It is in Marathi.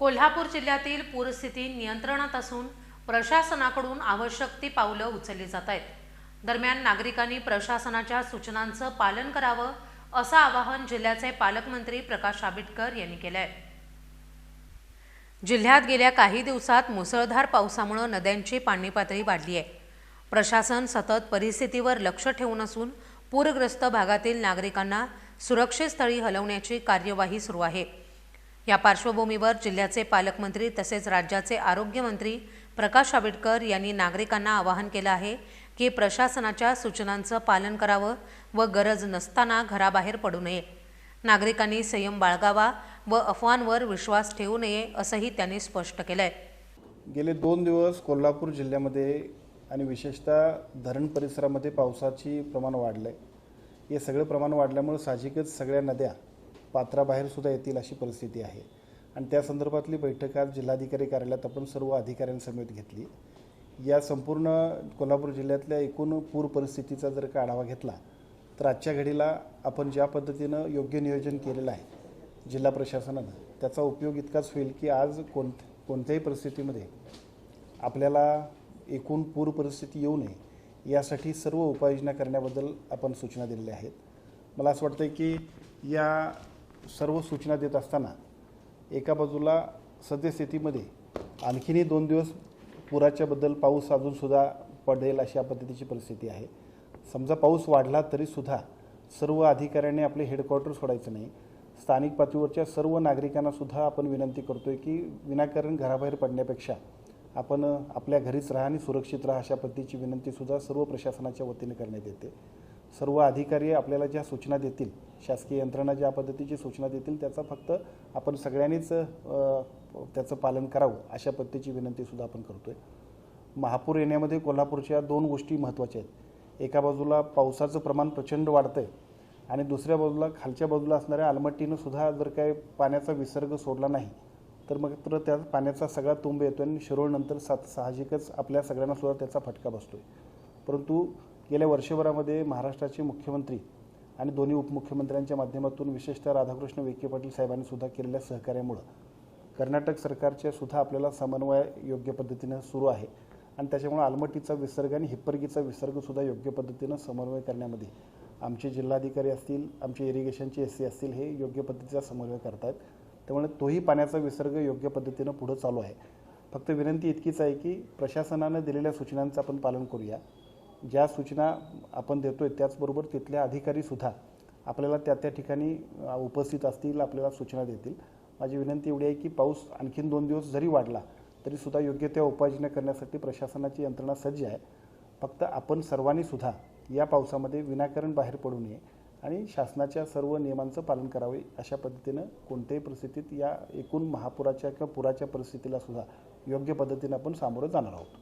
कोल्हापूर जिल्ह्यातील पूरस्थिती नियंत्रणात असून प्रशासनाकडून आवश्यक ती पावलं उचलली जात आहेत. दरम्यान नागरिकांनी प्रशासनाच्या सूचनांचं पालन करावं असं आवाहन जिल्ह्याचे पालकमंत्री प्रकाश आंबेडकर यांनी केलं आहे जिल्ह्यात गेल्या काही दिवसात मुसळधार पावसामुळे नद्यांची पाणी पातळी वाढली आहे. प्रशासन सतत परिस्थितीवर लक्ष ठेवून असून पूरग्रस्त भागातील नागरिकांना सुरक्षित स्थळी हलवण्याची कार्यवाही सुरू आहे. या पार्श्वभूमीवर जिल्ह्याचे पालकमंत्री तसेच राज्याचे आरोग्यमंत्री प्रकाश आंबेडकर यांनी नागरिकांना आवाहन केलं आहे की प्रशासनाच्या सूचनांचं पालन करावं व गरज नसताना घराबाहेर पडू नये. नागरिकांनी संयम बाळगावा व अफवांवर विश्वास ठेवू नये असंही त्यांनी स्पष्ट केलं आहे गेले दोन दिवस कोल्हापूर जिल्ह्यामध्ये आणि विशेषतः धरण परिसरामध्ये पावसाची प्रमाण वाढलं आहे हे सगळं प्रमाण वाढल्यामुळे साहजिकच सगळ्या नद्या पात्राबाहेर सुद्धा येतील अशी परिस्थिती आहे. आणि त्या संदर्भातली बैठक आज जिल्हाधिकारी कार्यालयात आपण सर्व अधिकाऱ्यांसमेत घेतली. या संपूर्ण कोल्हापूर जिल्ह्यातल्या एकूण पूर परिस्थितीचा जर का आढावा घेतला तर आजच्या घडीला आपण ज्या पद्धतीनं योग्य नियोजन केलेलं आहे जिल्हा प्रशासनानं त्याचा उपयोग इतकाच होईल की आज कोण कोणत्याही परिस्थितीमध्ये आपल्याला एकूण पूर परिस्थिती येऊ नये यासाठी सर्व उपाययोजना करण्याबद्दल आपण सूचना दिलेल्या आहेत. मला असं वाटतं की या सर्व सूचना देत असताना एका बाजूला सद्यस्थितीमध्ये आणखीनही दोन दिवस पुराच्याबद्दल पाऊस अजूनसुद्धा पडेल अशा पद्धतीची परिस्थिती आहे. समजा पाऊस वाढला तरीसुद्धा सर्व अधिकाऱ्यांनी आपले हेडक्वार्टर सोडायचं नाही. स्थानिक पातळीवरच्या सर्व नागरिकांनासुद्धा आपण विनंती करतोय की विनाकारण घराबाहेर पडण्यापेक्षा आपण आपल्या घरीच राहा आणि सुरक्षित राहा अशा पद्धतीची विनंतीसुद्धा सर्व प्रशासनाच्या वतीने करण्यात येते. सर्व अधिकारी आपल्याला ज्या सूचना देतील शासकीय यंत्रणा ज्या पद्धतीची सूचना देतील त्याचा फक्त आपण सगळ्यांनीच त्याचं पालन करावं अशा पद्धतीची विनंतीसुद्धा आपण करतोय. महापूर येण्यामध्ये कोल्हापूरच्या दोन गोष्टी महत्त्वाच्या आहेत. एका बाजूला पावसाचं प्रमाण प्रचंड वाढतंय आणि दुसऱ्या बाजूला खालच्या बाजूला असणाऱ्या आलमट्टीनं सुद्धा जर काही पाण्याचा विसर्ग सोडला नाही तर मग तर त्या पाण्याचा सगळा तुंब येतो आणि शिरोळनंतर सात साहजिकच आपल्या सगळ्यांना सुद्धा त्याचा फटका बसतोय. परंतु गेल्या वर्षभरामध्ये महाराष्ट्राचे मुख्यमंत्री आणि दोन्ही उपमुख्यमंत्र्यांच्या माध्यमातून विशेषतः राधाकृष्ण विखे पाटील साहेबांनी सुद्धा केलेल्या सहकार्यामुळं कर्नाटक सरकारच्या सुद्धा आपल्याला समन्वय योग्य पद्धतीनं सुरू आहे. आणि त्याच्यामुळे आलमट्टीचा विसर्ग आणि हिप्परगीचा विसर्गसुद्धा योग्य पद्धतीनं समन्वय करण्यामध्ये आमचे जिल्हाधिकारी असतील आमचे इरिगेशनचे एस सी असतील हे योग्य पद्धतीचा समन्वय करतायत. त्यामुळे तोही पाण्याचा विसर्ग योग्य पद्धतीनं पुढं चालू आहे. फक्त विनंती इतकीच आहे की प्रशासनानं दिलेल्या सूचनांचं आपण पालन करूया. ज्या सूचना आपण देतो आहे त्याचबरोबर तिथल्या अधिकारीसुद्धा आपल्याला त्या त्या ठिकाणी उपस्थित असतील आपल्याला सूचना देतील. माझी विनंती एवढी आहे की पाऊस आणखीन दोन दिवस जरी वाढला तरी सुद्धा योग्य त्या उपाययोजना करण्यासाठी प्रशासनाची यंत्रणा सज्ज आहे. फक्त आपण सर्वांनी सुद्धा या पावसामध्ये विनाकारण बाहेर पडू नये आणि शासनाच्या सर्व नियमांचं पालन करावे अशा पद्धतीनं कोणत्याही परिस्थितीत या एकूण महापुराच्या किंवा पुराच्या परिस्थितीला सुद्धा योग्य पद्धतीनं आपण सामोरं जाणार आहोत.